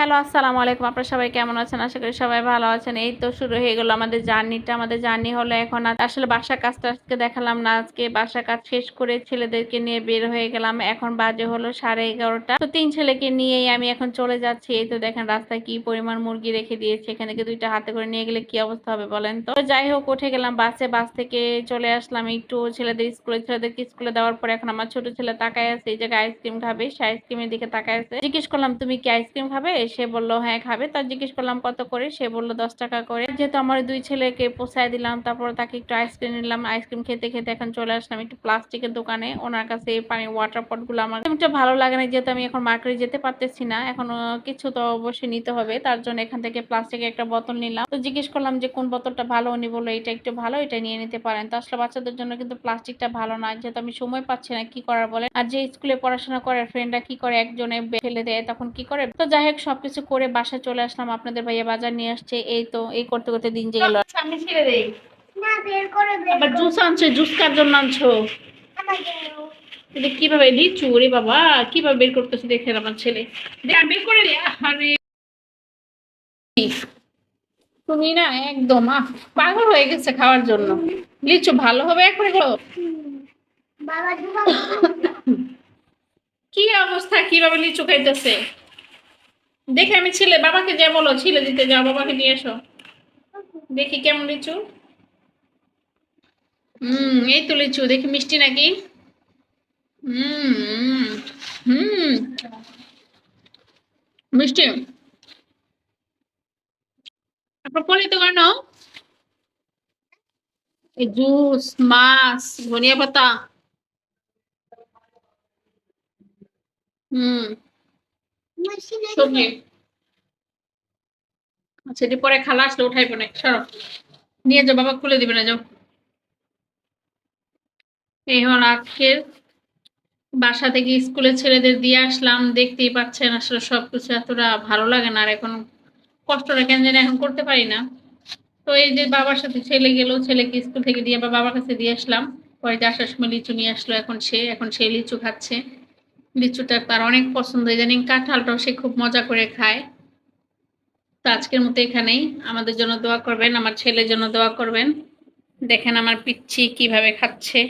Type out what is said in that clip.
Hello, আসসালামু আলাইকুম। আপনারা সবাই কেমন আছেন? আশা করি সবাই ভালো আছেন। এই তো শুরু হয়ে গেল আমাদের জার্নিটা। আমাদের জার্নি হলো এখন আসলে বাসার কাজটা আজকে দেখালাম না। আজকে বাসার কাজ শেষ করে ছেলেদেরকে নিয়ে বের হয়ে গেলাম। এখন বাজে হলো সাড়ে এগারোটা। তো তিন ছেলেকে নিয়েই আমি এখন চলে যাচ্ছি। এই তো দেখেন রাস্তায় কি পরিমাণ মুরগি রেখে দিয়েছে। এখানে দুইটা হাতে করে নিয়ে গেলে কি অবস্থা হবে বলেন তো? তো যাই হোক, উঠে গেলাম বাসে। বাস থেকে চলে আসলাম একটু ছেলেদের স্কুলে। ছেলেদেরকে স্কুলে দেওয়ার পরে এখন আমার ছোট ছেলে তাকায় আছে। এই জায়গায় আইসক্রিম খাবে। সে আইসক্রিমের দিকে তাকায় আছে। জিজ্ঞেস করলাম, তুমি কি আইসক্রিম খাবে? সে বলল হ্যাঁ খাবে। তার জিজ্ঞেস করলাম, কত করে? সে বলল, দশ টাকা করে। যেহেতু আমার দুই ছেলেকে পোষায় দিলাম, তারপর তাকে একটু আইসক্রিম নিলাম। আইসক্রিম খেতে খেতে এখন চলে আসলাম একটু প্লাস্টিকের দোকানে। ওনার কাছে পানি ওয়াটার পটগুলো আমার একটা ভালো লাগে না যেহেতু আমি এখন মার্কেটে যেতে পারতেছি না। এখন কিছু তো অবশ্যই নিতে হবে। তার জন্য এখান থেকে প্লাস্টিকের একটা বোতল নিলাম। তো জিজ্ঞেস করলাম যে, কোন বোতলটা ভালো? উনি বলল এটা একটু ভালো, এটা নিয়ে নিতে পারেন। তো আসলে বাচ্চাদের জন্য কিন্তু প্লাস্টিকটা ভালো না। যেহেতু আমি সময় পাচ্ছি না কি করার বলে। আর যে স্কুলে পড়াশোনা করে ফ্রেন্ডরা কি করে? একজনে ফেলে দেয়, তখন কি করে? তো যাই হোক সবকিছু করে বাসায় চলে আসলাম। আপনাদের ভাইয়া বাজার নিয়ে আসছে। এই তো এই করতে করতে দিন যে গেল। সামনে ছেড়ে দেই। না বের করে বের আবার জুস আনছো। জুস কার জন্য আনছো? আমাকে এটা কীভাবে? লিচু? রে বাবা কীভাবে বের করতেছে দেখেন আমার ছেলে। দেখ, বের করে দে আরে। তুমি না একদম আহ, পাগল হয়ে গেছে খাওয়ার জন্য। লিচু ভালো হবে বাবা দুবা কি অবস্থা? কীভাবে লিচু খাইতেছে? দেখে আমি ছেলে বাবাকে যা বলো ছিলে দিতে যাও, বাবাকে নিয়ে এসো। দেখি কেমন লিচু। হুম, এই তো লিচু, দেখি মিষ্টি নাকি? হুম হুম। মিষ্টি। আপনার পলিত কেন? জুস, মাছ, ধনিয়া পাতা। হুম। আচ্ছা নিয়ে যাও, বাবা খুলে দিবে না, যাও। এই হল আজকের। বাসা থেকে স্কুলে ছেলেদের দিয়ে আসলাম, দেখতেই পাচ্ছেন আসলে সবকিছু এতটা ভালো লাগে না, আর এখন কষ্টটা কেন জানি এখন করতে পারি না। তো এই যে বাবার সাথে ছেলে গেল, ছেলেকে স্কুল থেকে দিয়ে আবার বাবার কাছে দিয়ে আসলাম। পরে যে আসার সময় লিচু নিয়ে আসলো, এখন সে এখন সে লিচু খাচ্ছে। লিচুটা তার অনেক পছন্দ। ইদানিং কাঁঠালটাও সে খুব মজা করে খায়। তো আজকের মতো এখানেই। আমাদের জন্য দোয়া করবেন, আমার ছেলের জন্য দোয়া করবেন। দেখেন আমার পিচ্ছি কীভাবে খাচ্ছে।